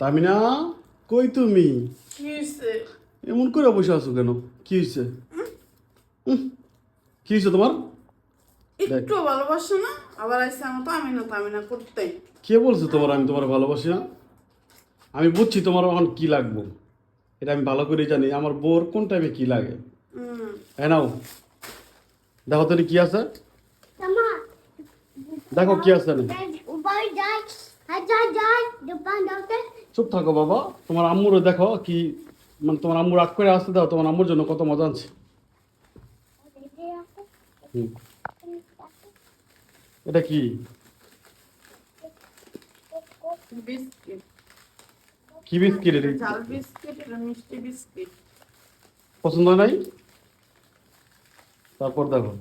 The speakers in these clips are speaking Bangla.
তামিনা কই তুমি? কি এমন করে বসে আছো কেন? কি হয়েছে কি হয়েছে তোমার? একটু ভালোবাসো না আবার আইসে আমার তো আমি না তো আমি না করতে। কে বলছে তোমার আমি তোমার ভালোবাসি না? আমি বুঝছি তোমার এখন কি লাগবো। এটা আমি ভালো করে জানি আমার বোর কোন টাইমে কি লাগে। হ্যাঁ নাও। দেখো তো কি আছে? দেখো কি আছে না চুপ থাকো বাবা। তোমার আম্মুরও দেখো কি মানে তোমার আম্মুর রাগ করে আসতে দাও তোমার আম্মুর জন্য কত মজা আছে এটা কি? কি বিস্কিট এটা? ঝাল বিস্কিট এটা মিষ্টি বিস্কিট। পছন্দ হয় নাই? তারপর দেখো।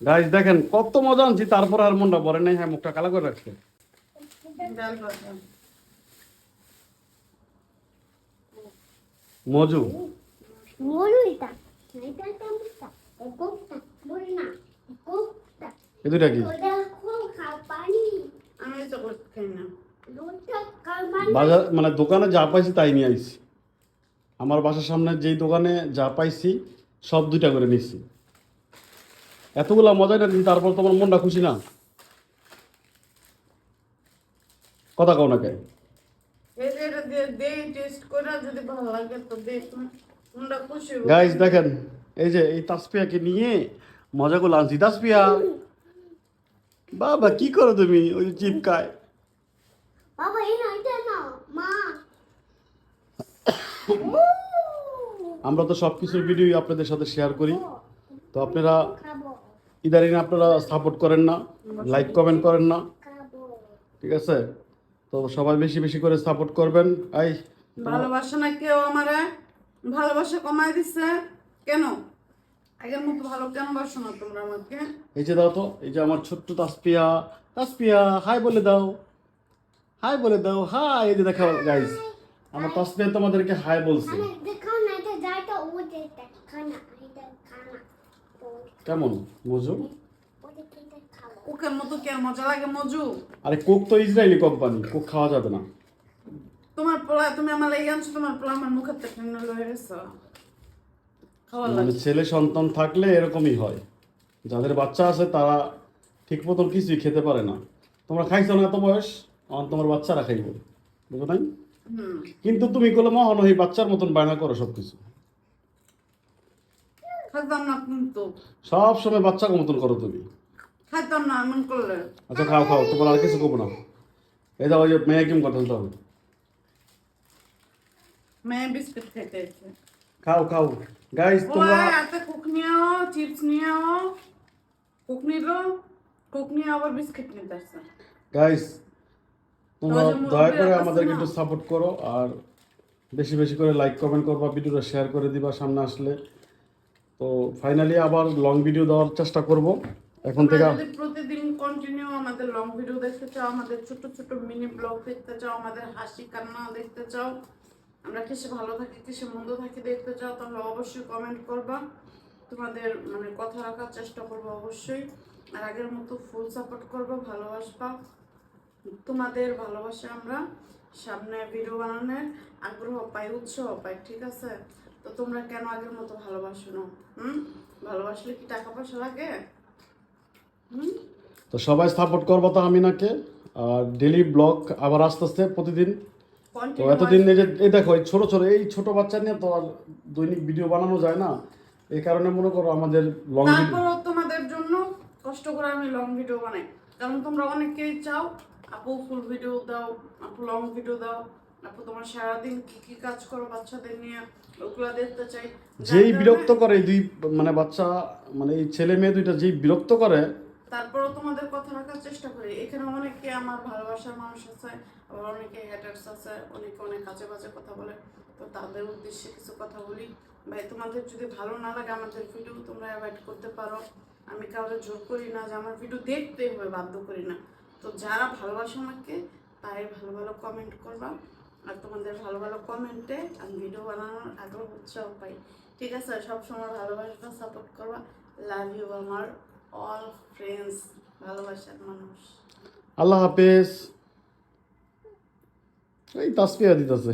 গাইস দেখেন কত মজা আনছি তারপর আর মনটা ভরে নাই। হ্যাঁ মুখটা কালা করে রাখছে। মজু. এ দুটা কি. বাজার মানে দোকানে যা পাইছি তাই নিয়ে আইছি। আমার বাসার সামনে যেই দোকানে যা পাইছি সব দুইটা করে নিচ্ছি। এতগুলা মজা না তারপর তোমার মনটা খুশি না? কথা কও না কে? এই যে এটা দিয়ে দেই টেস্ট করে যদি ভালো লাগে তো দেই। তোমরা খুশি হবে গাইস দেখেন এই যে এই তাসপিয়াকে নিয়ে মজাগুলো আনছি। তাসপিয়া! বাবা কি করো তুমি? ওই যে চিপকায়। Baba ini aja no. Ma. আমরা তো সব কিছুর ভিডিওই আপনাদের সাথে শেয়ার করি। তো আপনারা. ইদারিং আপনারা সাপোর্ট করেন না লাইক কমেন্ট করেন না। ঠিক আছে? তো সবাই বেশি বেশি করে সাপোর্ট করবেন। এই ভালোবাসে না কেউ আমারে? ভালোবাসা কমায় দিচ্ছে কেন? আগের মতো ভালো কেন বাসো না তোমরা আমাকে? এই যে দাও তো এই যে আমার ছোট্ট তাসপিয়া। তাসপিয়া হাই বলে দাও। হাই বলে দাও। হাই এই যে দেখাও গাইস আমার তাসপিয়া তোমাদেরকে হাই বলছে। কেমন? মজু. কোকের মতো কি? মজা লাগে মজু? আরে কোক তো ইসরায়েলি কোম্পানি কোক খাওয়া যাবে না। তোমার পোলা তুমি আমার লেগে আনছো তোমার পোলা আমার মুখের থেকে লয়ে গেছো। মানে লাগে ছেলে সন্তান থাকলে এরকমই হয়। যাদের বাচ্চা আছে তারা ঠিক মতন কিছুই খেতে পারে না। তোমরা খাইছো না এত বয়স? আমার তোমার বাচ্চারা খাইব। বুঝো নাই? কিন্তু তুমি করলে মহন এই বাচ্চার মতন বায়না করো সব কিছু খাইতাম না কিন্তু। সব সময় বাচ্চাকে মতন করো তুমি। খাইতাম না এমন করলে। আচ্ছা খাও খাও তোমার আর কিছু করব না। এই দাও ওই যে মেয়ে কিম কথা মেয়ে বিস্কুট এসে খাও খাও। গাইস তোমরা হাতে কোক নিয়ে আও চিপস নিয়ে আও কোক নিল কোক নিয়ে আবার বিস্কিট নিতে আসছে। গাইস তোমরা দয়া করে আমাদেরকে একটু সাপোর্ট করো আর বেশি বেশি করে লাইক কমেন্ট করবা ভিডিওটা শেয়ার করে দিবা সামনে আসলে। তো ফাইনালি আবার লং ভিডিও দেওয়ার চেষ্টা করব। এখন থেকে প্রতিদিন কন্টিনিউ আমাদের লং ভিডিও দেখতে চাও, আমাদের ছোট ছোট মিনি ব্লগ দেখতে চাও, আমাদের হাসি কান্না দেখতে চাও, আমরা কিসে ভালো থাকি, কিসে মন্দ থাকি দেখতে চাও তাহলে অবশ্যই কমেন্ট করবা। তোমাদের মানে কথা রাখার চেষ্টা করব অবশ্যই। আর আগের মতো ফুল সাপোর্ট করব, ভালোবাসবা। তোমাদের ভালোবাসা আমরা সামনে ভিডিও বানানোর আগ্রহ পাই, উৎসাহ পাই, ঠিক আছে? তো তোমরা কেন আগের মতো ভালোবাসো না? হুম? ভালোবাসলে কি টাকা পয়সা লাগে? হুম? তো সবাই সাপোর্ট করব তো আমি নাকে। আর ডেলি ব্লগ আবার আস্তে আস্তে প্রতিদিন। তো এতদিন এই যে এই দেখো এই ছোট ছোট এই ছোট বাচ্চা নিয়ে তো আর দৈনিক ভিডিও বানানো যায় না। এই কারণে মনে করো আমাদের লং ভিডিও তারপরও তোমাদের জন্য কষ্ট করে আমি লং ভিডিও বানাই। কারণ তোমরা অনেকেই চাও আপু ফুল ভিডিও দাও আপু লং ভিডিও দাও। আপু তোমার সারাদিন কি কি কাজ করো? বাচ্চাদের নিয়ে ওগুলো দেখতে চাই। যেই বিরক্ত করে এই দুই মানে বাচ্চা মানে এই ছেলে মেয়ে দুইটা যেই বিরক্ত করে তারপরেও তোমাদের কথা রাখার চেষ্টা করি। এখানে অনেকে আমার ভালোবাসার মানুষ আছে আবার অনেকে হ্যাটার্স আছে অনেকে অনেক কাছে বাজে কথা বলে। তো তাদের উদ্দেশ্যে কিছু কথা বলি। ভাই তোমাদের যদি ভালো না লাগে আমাদের ভিডিও তোমরা অ্যাভয়েড করতে পারো। আমি কাউকে জোর করি না যে আমার ভিডিও দেখতে হবে বাধ্য করি না। তো যারা ভালোবাসে আমাকে তারাই ভালো ভালো কমেন্ট করবা। আর তোমাদের ভালো ভালো কমেন্টে আমি ভিডিও বানানোর আগ্রহ, উৎসাহ পাই। ঠিক আছে, সবসময় ভালোবাসাটা সাপোর্ট করবা। লাভ ইউ আমার অল ফ্রেন্ডস ভালোবাসার মানুষ। আল্লাহ হাফেজ। এই তাসপিয়া দিতেছে।